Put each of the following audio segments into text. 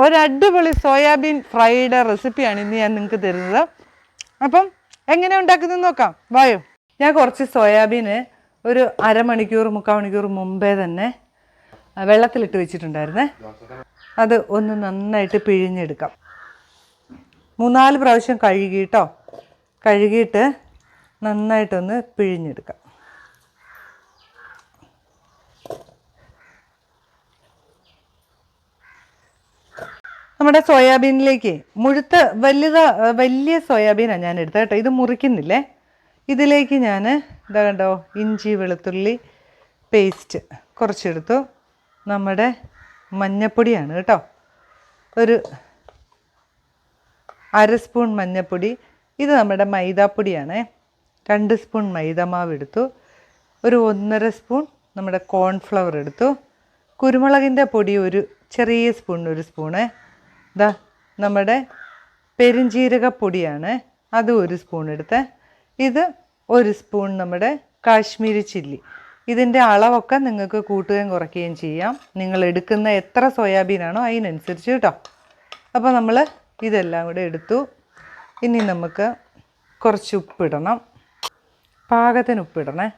ഒരു soybean fried റെസിപ്പിയാണ് ഇന്ന് ഞാൻ നിങ്ങൾക്ക് തരുന്നത്. അപ്പം എങ്ങനെ ഉണ്ടാക്കുന്നത് നോക്കാം. വായോ. ഞാൻ കുറച്ച് സോയാബീന് ഒരു അരമണിക്കൂർ മുക്കാൽ മണിക്കൂർ മുമ്പേ തന്നെ വെള്ളത്തിലിട്ട് വെച്ചിട്ടുണ്ടായിരുന്നേ. അത് ഒന്ന് നന്നായിട്ട് പിഴിഞ്ഞെടുക്കാം. മൂന്നാൽ പ്രാവശ്യം കഴുകിയിട്ടോ കഴുകിയിട്ട് നന്നായിട്ടൊന്ന് പിഴിഞ്ഞെടുക്കാം. നമ്മുടെ സോയാബീനിലേക്ക് മുഴുത്ത വലുത വലിയ സോയാബീനാണ് ഞാൻ എടുത്തത് കേട്ടോ. ഇത് മുറിക്കുന്നില്ലേ? ഇതിലേക്ക് ഞാൻ ഇതാ കണ്ടോ ഇഞ്ചി വെളുത്തുള്ളി പേസ്റ്റ് കുറച്ചെടുത്തു. നമ്മുടെ മഞ്ഞപ്പൊടിയാണ് കേട്ടോ. ഒരു അര സ്പൂൺ മഞ്ഞപ്പൊടി. ഇത് നമ്മുടെ മൈദാപ്പൊടിയാണ്. രണ്ട് സ്പൂൺ മൈദമാവ് എടുത്തു. ഒരു ഒന്നര സ്പൂൺ നമ്മുടെ കോൺഫ്ലവർ എടുത്തു. കുരുമുളകിന്റെ പൊടി ഒരു ചെറിയ സ്പൂൺ ഒരു സ്പൂണ്. ഇതാ നമ്മുടെ പെരുംജീരകപ്പൊടിയാണ് അത് ഒരു സ്പൂൺ എടുത്ത്. ഇത് ഒരു സ്പൂൺ നമ്മുടെ കാശ്മീരി ചില്ലി. ഇതിന്റെ അളവൊക്കെ നിങ്ങൾക്ക് കൂട്ടുകയും കുറയ്ക്കുകയും ചെയ്യാം. നിങ്ങൾ എടുക്കുന്ന എത്ര സോയാബീനാണോ അതിനനുസരിച്ച് കേട്ടോ. അപ്പോൾ നമ്മൾ ഇതെല്ലാം കൂടെ എടുത്തു. ഇനി നമുക്ക് കുറച്ച് ഉപ്പിടണം. പാകത്തിന് ഉപ്പിടണേ.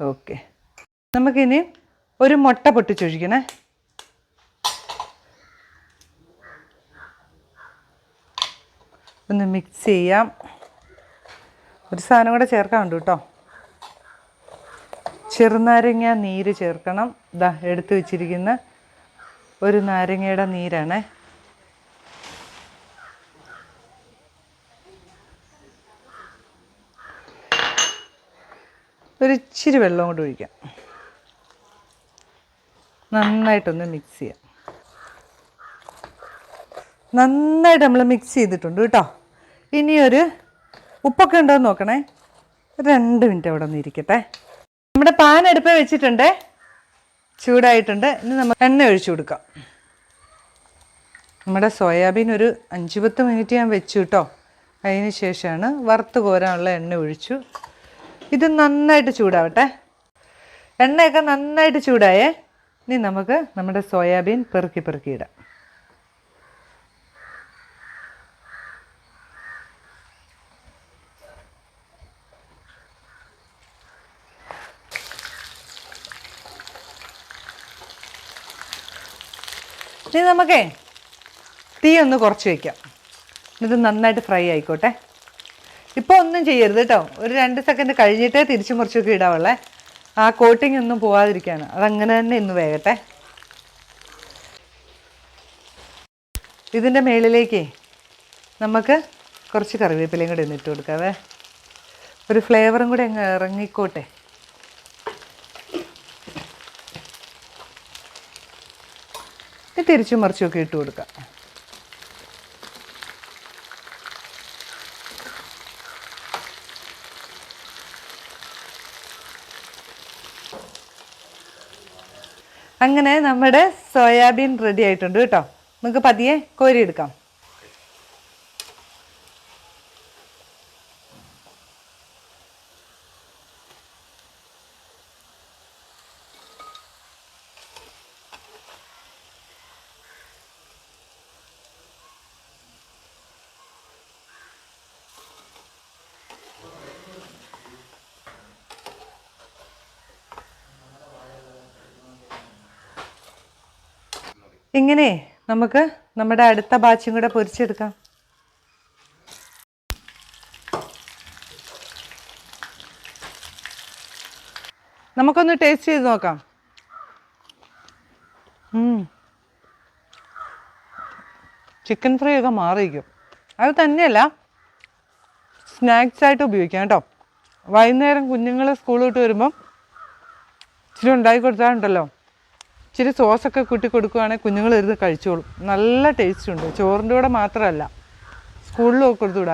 ഓക്കെ. നമുക്കിനി ഒരു മുട്ട പൊട്ടിച്ചൊഴിക്കണേ. ഒന്ന് മിക്സ് ചെയ്യാം. ഒരു സാധനം കൂടെ ചേർക്കാനുണ്ട് കേട്ടോ. ചെറുനാരങ്ങ നീര് ചേർക്കണം. ദാ എടുത്തു വച്ചിരിക്കുന്ന ഒരു നാരങ്ങയുടെ നീരാണ്. ഒരിച്ചിരി വെള്ളം കൊണ്ട് ഒഴിക്കാം. നന്നായിട്ടൊന്ന് മിക്സ് ചെയ്യാം. നന്നായിട്ട് നമ്മൾ മിക്സ് ചെയ്തിട്ടുണ്ട് കേട്ടോ. ഇനി ഒരു ഉപ്പൊക്കെ ഉണ്ടോ എന്ന് നോക്കണേ. രണ്ട് മിനിറ്റ് അവിടെ ഒന്ന് ഇരിക്കട്ടെ. നമ്മുടെ പാൻ അടുപ്പ് വെച്ചിട്ടുണ്ട്. ചൂടായിട്ടുണ്ട്. ഇനി നമ്മൾ എണ്ണ ഒഴിച്ചു കൊടുക്കാം. നമ്മുടെ സോയാബീൻ ഒരു അഞ്ച് പത്ത് മിനിറ്റ് ഞാൻ വെച്ചു കേട്ടോ. അതിന് ശേഷമാണ് വറുത്ത് കോരാനുള്ള എണ്ണ ഒഴിച്ചു. ഇത് നന്നായിട്ട് ചൂടാവട്ടെ. എണ്ണയൊക്കെ നന്നായിട്ട് ചൂടായേ ഇനി നമുക്ക് നമ്മുടെ സോയാബീൻ പെറുക്കി പെറുക്കി ഇനി നമുക്കേ തീ ഒന്ന് കുറച്ച് വയ്ക്കാം ഇത് നന്നായിട്ട് ഫ്രൈ ആയിക്കോട്ടെ. ഇപ്പോൾ ഒന്നും ചെയ്യരുത് കേട്ടോ. ഒരു രണ്ട് സെക്കൻഡ് കഴിഞ്ഞിട്ടേ തിരിച്ചു മുറിച്ചൊക്കെ ഇടാവുള്ളേ. ആ കോട്ടിംഗ് ഒന്നും പോവാതിരിക്കാണ്. അതങ്ങനെ തന്നെ ഇന്ന് വേകട്ടെ. ഇതിന്റെ മേളിലേക്ക് നമുക്ക് കുറച്ച് കറിവേപ്പിലയും കൂടി ഒന്ന് ഇട്ട് കൊടുക്കാവേ ഒരു ഫ്ലേവറും കൂടി അങ്ങ് ഇറങ്ങിക്കോട്ടെ. തിരിച്ചും മറിച്ചുമൊക്കെ ഇട്ട് കൊടുക്കാം. അങ്ങനെ നമ്മുടെ സോയാബീൻ റെഡി ആയിട്ടുണ്ട് കേട്ടോ. നമുക്ക് പതിയെ കോരിയെടുക്കാം ഇങ്ങനെ നമുക്ക് നമ്മുടെ അടുത്ത ബാച്ചും കൂടെ പൊരിച്ചെടുക്കാം. നമുക്കൊന്ന് ടേസ്റ്റ് ചെയ്ത് നോക്കാം. ചിക്കൻ ഫ്രൈ ഒക്കെ മാറിയിരിക്കും. അത് തന്നെയല്ല സ്നാക്സ് ആയിട്ട് ഉപയോഗിക്കാം കേട്ടോ. വൈകുന്നേരം കുഞ്ഞുങ്ങൾ സ്കൂൾ വിട്ട് വരുമ്പം ഇച്ചിരി ഉണ്ടാക്കി കൊടുത്താലുണ്ടല്ലോ. ഇച്ചിരി സോസൊക്കെ കൂട്ടി കൊടുക്കുകയാണെങ്കിൽ കുഞ്ഞുങ്ങൾ ഇരുന്ന് കഴിച്ചോളും. നല്ല ടേസ്റ്റ് ഉണ്ട്. ചോറിന്റെ കൂടെ മാത്രമല്ല സ്കൂളിലും ഒക്കെ കൊടുത്തു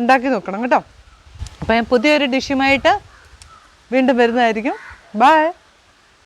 ഉണ്ടാക്കി നോക്കണം കേട്ടോ. അപ്പോൾ ഞാൻ പുതിയൊരു ഡിഷുമായിട്ട് വീണ്ടും വരുന്നതായിരിക്കും. ബൈ